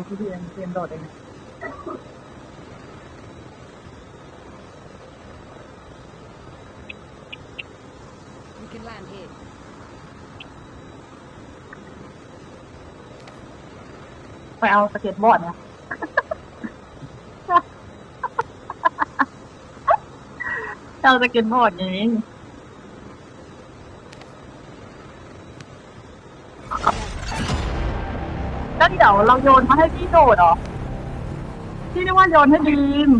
ดูพี่เพียนเตรียมโดดเอง We can land here. ไปเอาสเก็ตบอร์ดเนี่ยเอาสเก็ตบอร์ดอย่างนี้แล้ว เดี๋ยวเราโยนมาให้พี่โดดเหรอพี่นึกว่าโยนให้ดีม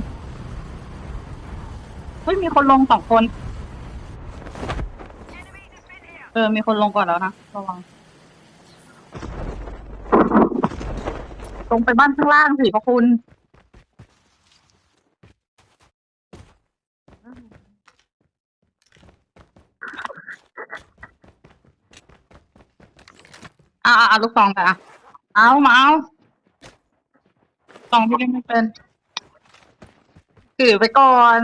เฮ้ยมีคนลงสองคน เออ มีคนลงก่อนแล้วนะระวังลงไปบ้านข้างล่างสิพระคุณอ่าอ่าลูกซองแต่อะ เอามาเอาซองที่เล่นไม่เป็นถือไปก่อน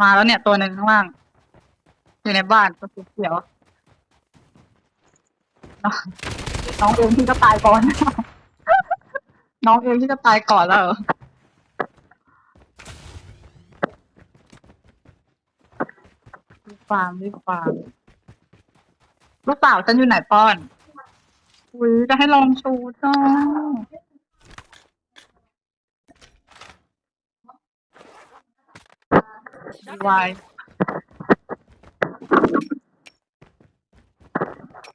มาแล้วเนี่ยตัวหนึ่งข้างล่าง อยู่ในบ้านตัวเขียวน้องเองที่ก็ตายก่อน น้องเองที่จะตายก่อนแล้วรีบฟาร์มรีบฟาร์มลูกสาวฉันอยู่ไหนป้อน อุ้ยจะให้ลองชูจ้าดีวาย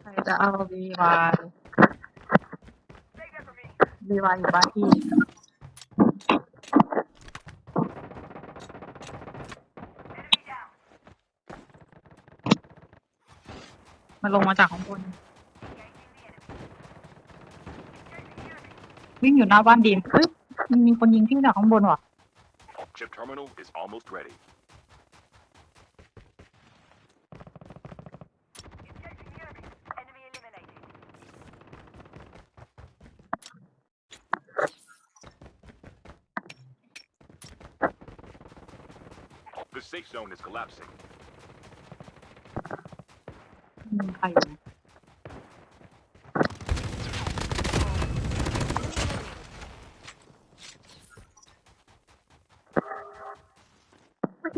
ใครจะเอาดีวายดีวายอยู่บ้านพี่มันลงมาจากข้างบน วิ่งอยู่หน้าบ้านดีมเฮ้ยมันมีคนยิงที่จากข้างบนว่ะ Chip terminal is almost ready. The safe zone is collapsing. มีใครอยู่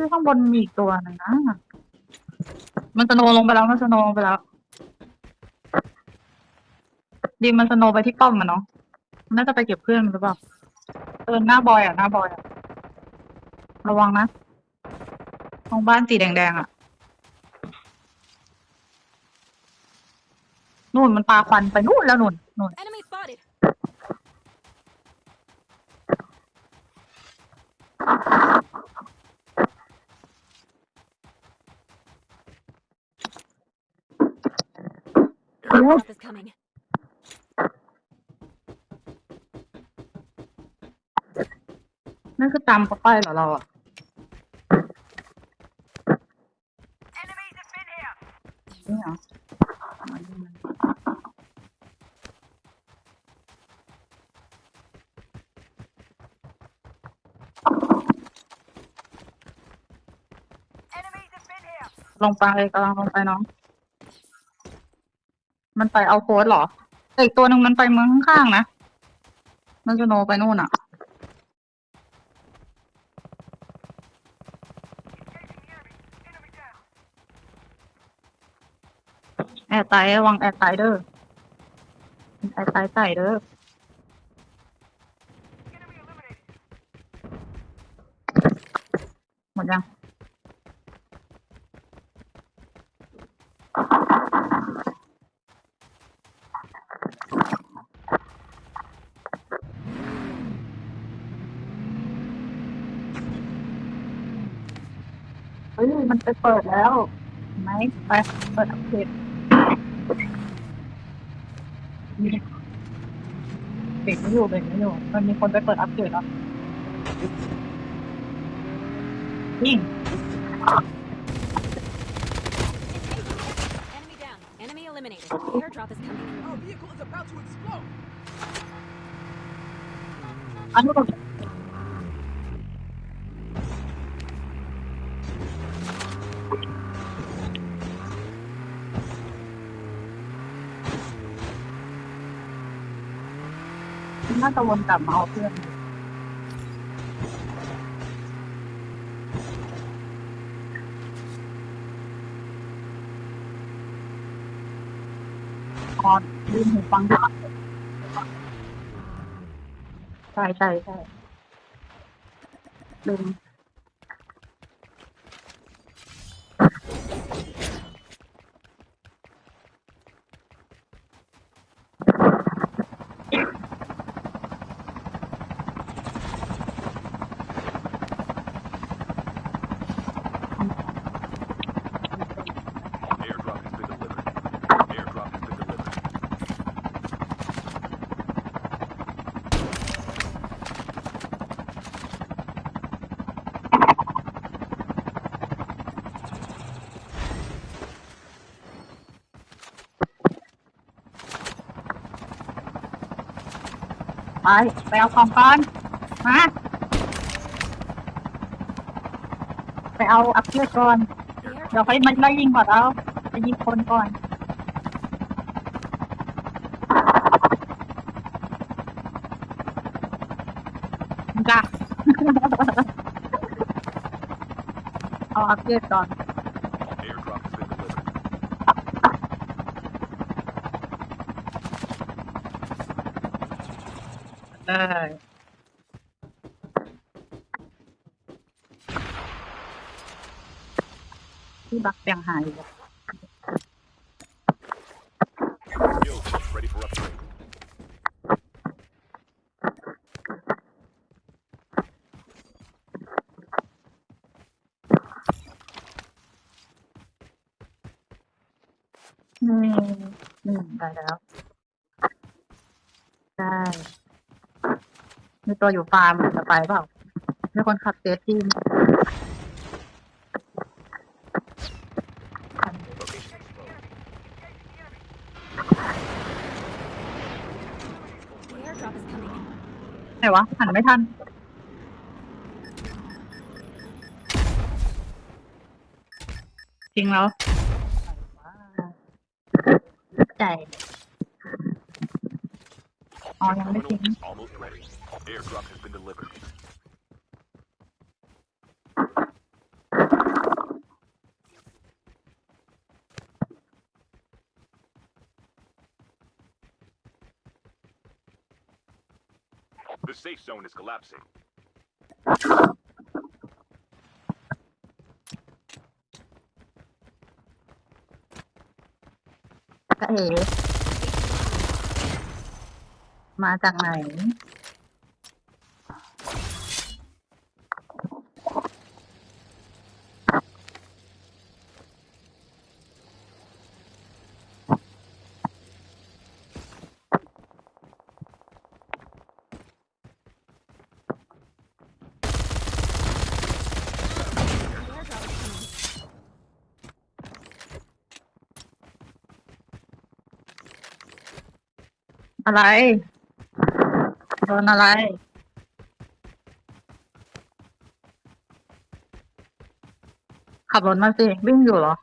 ไหมเมื่ข้างบนมีอีกตัวหนึงนะ มันสโนว์ลงไปแล้ว มันสโนว์ลงไปแล้ว ดีมันสโนว์ไปที่ป้อมมันเนาะนน่าจะไปเก็บเพื่อนมันหรือเปล่า เออหน้าบอยอะ หน้าบอยอะ ระวังนะ ตรงบ้านสีแดงๆอะ นู่นมันปาควันไปนู่นแล้วนู่นนู่น Enemy spotted. โอ้ coming. นั่นคือตามเขาไปเหรอเราอะนี่เหรอมาดูมันลงไปกำลังลงไปน้อง มันไปเอาโค้ดเหรอแต่อีกตัวหนึ่งมันไปเมืองข้างๆนะ มันจะโนไปนู่นอะ แอร์ไตระวังแอร์ไตเด้อแอร์ไตใส่เด้อหมดยัง ฮ้ยมันไปเปิดแล้วเห็นไหมไปเปิดอัปเดตนี่เบรกไม่อยู่เบรกไม่อยู่มันมีคนไปเปิดอัปเดตแล้วยิง Enemy down. Enemy eliminated. Airdrop is coming. Our vehicle is about to explode. อันนู้น น่าจะวนกลับมาเอาเพื่อนอ๋อลืมหูฟังด้วยใช่ใช่ใช่ลืม ไปไปเอาของก่อน มา ไปเอาอัพเกรดก่อน เดี๋ยวค่อยมาไล่ยิงก่อนเอาไปยิงคนก่อน จ้ะ เอาอัพเกรดก่อน Airdrop has been delivered. ช่ที่บักยังหายอยู่ Yo, ready อืมอืมได้แล้ว ได้ มีตัวอยู่ฟาร์มจะไปเปล่ามีคนขับเจทีม The airdrop is coming. ไหนวะหันไม่ทัน จริงแล้วใจ อ๋อยังไม่ Terminal ทิ้ง is almost ready. Airdrop has been delivered. The safe zone is collapsing. ก็เอ๋ มาจากไหน อะไร โดนอะไร ขับรถมาสิ วิ่งอยู่เหรอ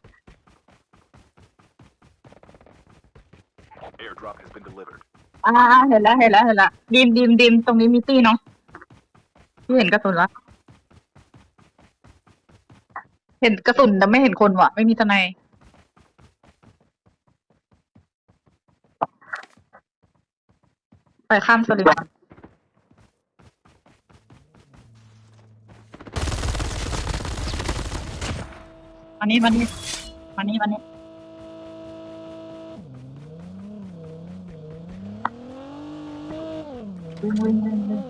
Airdrop has been delivered. อ่าเห็นแล้วเห็นแล้วเห็นแล้วดิมดิมดิมตรงนี้มีตี้เนาะพี่เห็นกระสุนแล้วเห็นกระสุนแต่ไม่เห็นคนว่ะ ไม่มีทนายไปข้ามสลิม มานี่มานี่มานี่มานี่วิ่งวิ่งวิ่งวิ่ง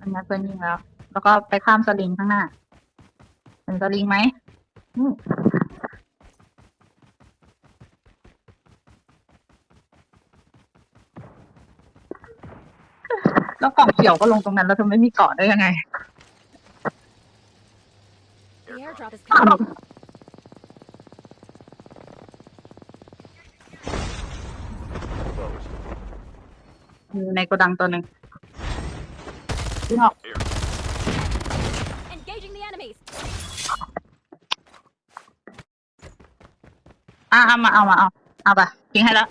อันนี้เพื่อนยิงแล้ว แล้วก็ไปข้ามสลิงข้างหน้าเห็นสลิงไหมอืมแล้วกล่องเขียวก็ลงตรงนั้นแล้วเธอไม่มีเกาะได้ยังไง airdrop is coming. Closed. อยู่ในโกดังตัวหนึ่งวิ่งออก Air. Engaging the enemies. อะเอามาเอามาเอาเอาไปทิ้งให้แล้ว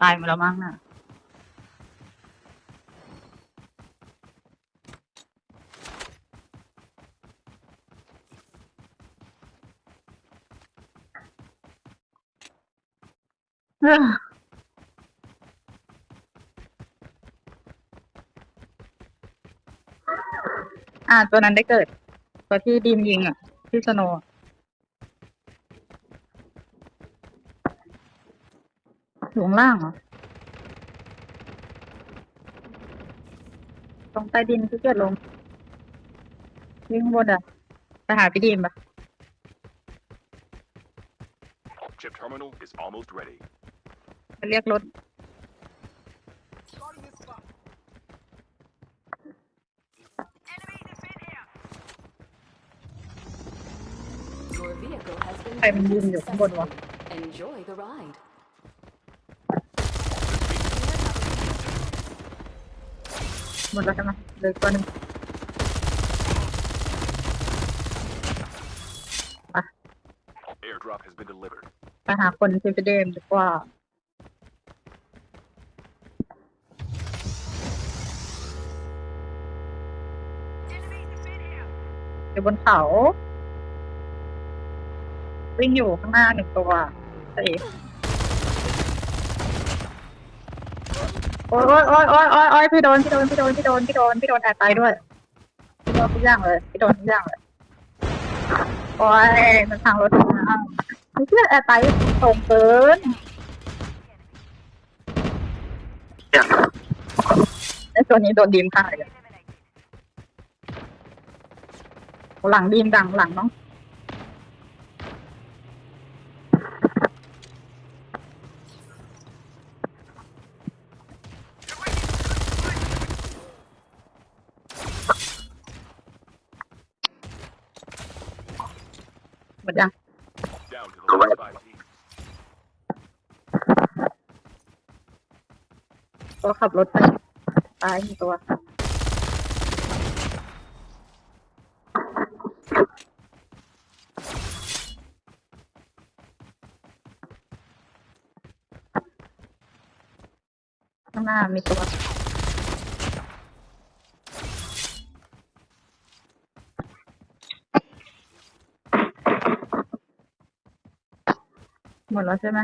ตายมดแล้วมั้งน่ะ เอ้ออ่าตัวนั้นได้เกิด ตัวที่ดีมยิงอะที่สโนว์อะอยู่ ข้างล่างเหรอ ตรงใต้ดินที่เกิดลง วิ่งข้างบนอะ ไปหาพี่ดีมปะ Chip terminal is almost ready. ไปเรียกรถ Starting this spot. Your vehicle has been ใครมันยืนอยู่ข้างบนวะ Enjoy the ride. หมดแล้วใช่ไหมเหลยตัวหนึ่ง Airdrop has been delivered. ไปหาคนที่ไปเดมดีกว่า อยู่บนเขา วิ่งอยู่ข้างหน้าหนึ่งตัวใช่ โอ๊ยโอ๊ยโอ๊ยโอ๊ยโอ๊ยโอ๊ยพี่โดนพี่โดนพี่โดนพี่โดนพี่โดนพี่โดนแอบตายด้วยพี่โดนทุกอย่างเลยพี่โดนทุกอย่างเลยโอ้ยมันทางรถนะไม่เชื่อแอบตายตรงเกินไอ้ตัวนี้โดนดีมฆ่าเลยหลังดีมดังหลังน้อง หมดยัง Down to the last five teams. ตัวขับรถไปตายมีตัวข้างหน้ามีตัวหมดแล้วใช่ไหม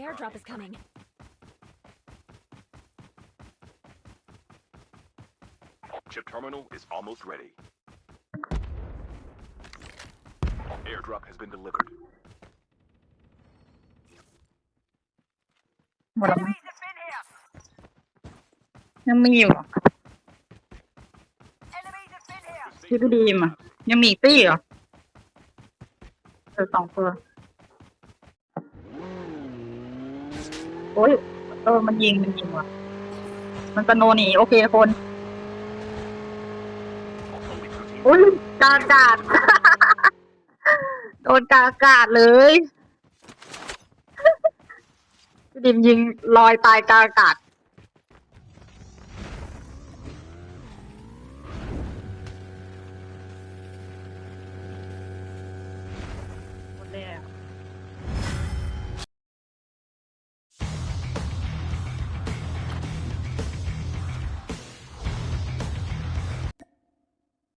airdrop is coming. Chip terminal is almost ready. Airdrop has been delivered. หมดแล้วมั้งยังมีอยู่เหรอพี่พี่ดีมอ่ะ ยังมีอีกตี้เหรอเออสองตัว โอ้ยเออ มันยิง มันยิงว่ะ มันสโนหนีโอเคคน โอุ้ยกาอากาศ โดนกาอากาศเลยดิมยิงลอยตายกาอากาศ